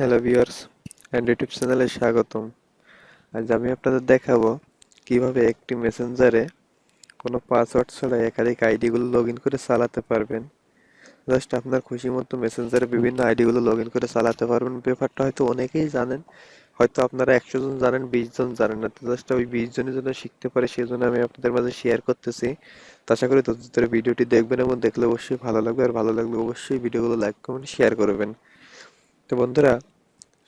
Hello viewers and YouTube চ্যানেলে স্বাগতম। আজ আমি আপনাদের দেখাবো কীভাবে একটি মেসেঞ্জারে কোনো পাসওয়ার্ড ছাড়া একাধিক আইডিগুলো লগ ইন করে চালাতে পারবেন। জাস্ট আপনার খুশি মতো মেসেঞ্জারে বিভিন্ন আইডিগুলো লগ ইন করে চালাতে পারবেন। ব্যাপারটা হয়তো অনেকেই জানেন, হয়তো আপনারা একশো জন জানেন, বিশ জন জানেন না। তো জাস্ট ওই বিশ জনের জন্য শিখতে পারে, সেই জন্য আমি আপনাদের মাঝে শেয়ার করতেছি। তো আশা করি ততদিন ভিডিওটি দেখবেন এবং দেখলে অবশ্যই ভালো লাগবে। আর ভালো লাগলে অবশ্যই ভিডিওগুলো লাইক কমেন্ট শেয়ার করবেন। তো বন্ধুরা,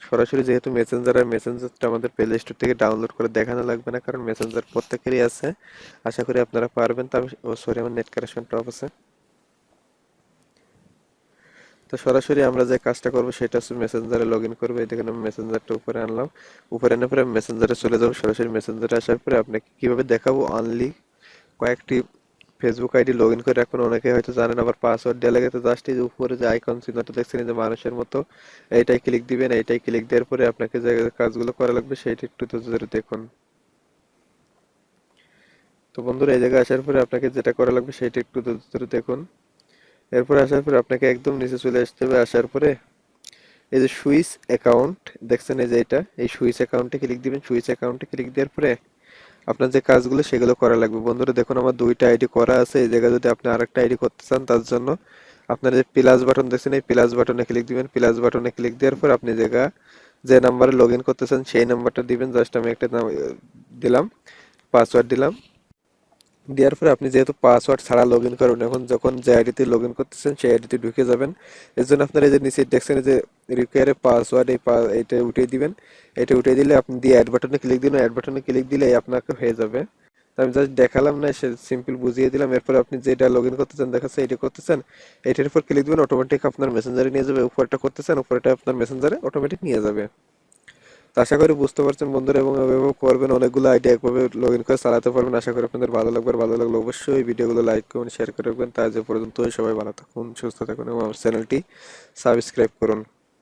সরাসরি যেহেতু মেসেঞ্জার আর মেসেঞ্জারটা আমাদের প্লে স্টোর থেকে ডাউনলোড করে দেখানো লাগবে না, কারণ মেসেঞ্জার প্রত্যেকেরই আছে। আশা করি আপনারা পারবেন। তো আমি সরি আমার নেট কানেকশনটা অফ আছে। তো সরাসরি আমরা যে কাজটা করব, সেটা হচ্ছে মেসেঞ্জারে লগ ইন করব। এই দেখেন আমি মেসেঞ্জারটা উপরে আনলাম। উপরে আনার পরে মেসেঞ্জারে চলে যাব। সরাসরি মেসেঞ্জারে আসার পরে আপনাকে কীভাবে দেখাবো? অনলি কয়েকটি ফেসবুক আইডি লগ ইন করে রাখবেন অনেকে হয়তো জানেন আবার পাসওয়ার্ড দেওয়া লাগে তো জাস্ট এই উপরে যে আইকন চিহ্নটা দেখছেন যে মানুষের মতো, এইটাই ক্লিক দিবেন, এইটাই ক্লিক দেওয়ার পরে আপনাকে যে কাজগুলো করা লাগবে সেইটা একটু দেখুন। তো বন্ধুরা, এই জায়গায় আসার পরে আপনাকে যেটা করা লাগবে সেইটা একটু দেখুন। এরপর আসার পরে আপনাকে একদম নিচে চলে আসতে হবে। আসার পরে এই যে সুইচ অ্যাকাউন্ট দেখছেন এই যে এটা? এই সুইচ অ্যাকাউন্টে ক্লিক দিবেন। সুইচ অ্যাকাউন্টে ক্লিক দেওয়ার পরে আপনার যে কাজগুলো সেগুলো করা লাগবে। বন্ধুরা, দেখুন আমার দুইটা আইডি করা আছে। এই জায়গায় যদি আপনি আরেকটা আইডি করতে চান, তার জন্য আপনার যে প্লাস বাটন দেখছেন, এই প্লাস বাটনে ক্লিক দিবেন। প্লাস বাটনে ক্লিক দেওয়ার পর আপনি জায়গা যে নাম্বারে লগ ইন করতে চান, সেই নাম্বারটা দিবেন। জাস্ট আমি একটা দিলাম পাসওয়ার্ড দিলাম। দেওয়ার পরে আপনি যেহেতু পাসওয়ার্ড ছাড়া লগ ইন করবেন, এখন যখন যে আইডিতে লগ ইন করতেছেন, সেই আইডিতে ঢুকে যাবেন। এর জন্য আপনার এই যে নিচে দেখছেন যে রিকোয়ারে পাসওয়ার্ড এই এটা উঠিয়ে দিবেন। এটা উঠিয়ে দিলে আপনি দিয়ে অ্যাড বাটনে ক্লিক দিন অ্যাড বাটনে ক্লিক দিলে আপনাকে হয়ে যাবে। আমি জাস্ট দেখালাম না, সে সিম্পল বুঝিয়ে দিলাম। এরপর আপনি যেটা লগ ইন করতেছেন, দেখাচ্ছে এটা করতেছেন। এটার উপর ক্লিক দিবেন অটোমেটিক আপনার মেসেঞ্জারে নিয়ে যাবে। উপরটা করতেছেন, উপরটা আপনার মেসেঞ্জারে অটোমেটিক নিয়ে যাবে। আশা করি বুঝতে পারছেন বন্ধুরা এবং অভিভাবক করবেন অনেকগুলো আইডিয়া একভাবে লগ ইন করে চালাতে পারবেন। আশা করি আপনাদের ভালো লাগবে। ভালো লাগলে অবশ্যই ভিডিওগুলো লাইক করুন শেয়ার করে রাখবেন। তাই যে পর্যন্ত সবাই ভালো থাকুন, সুস্থ থাকুন এবং আমার চ্যানেলটি সাবস্ক্রাইব করুন।